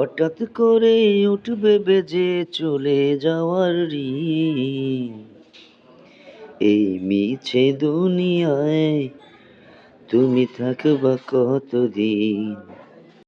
হঠাৎ করে উঠবে বেজে চলে যাওয়ার রি এই মিছে দুনিয়ায় তুমি থাকবা কতদিন?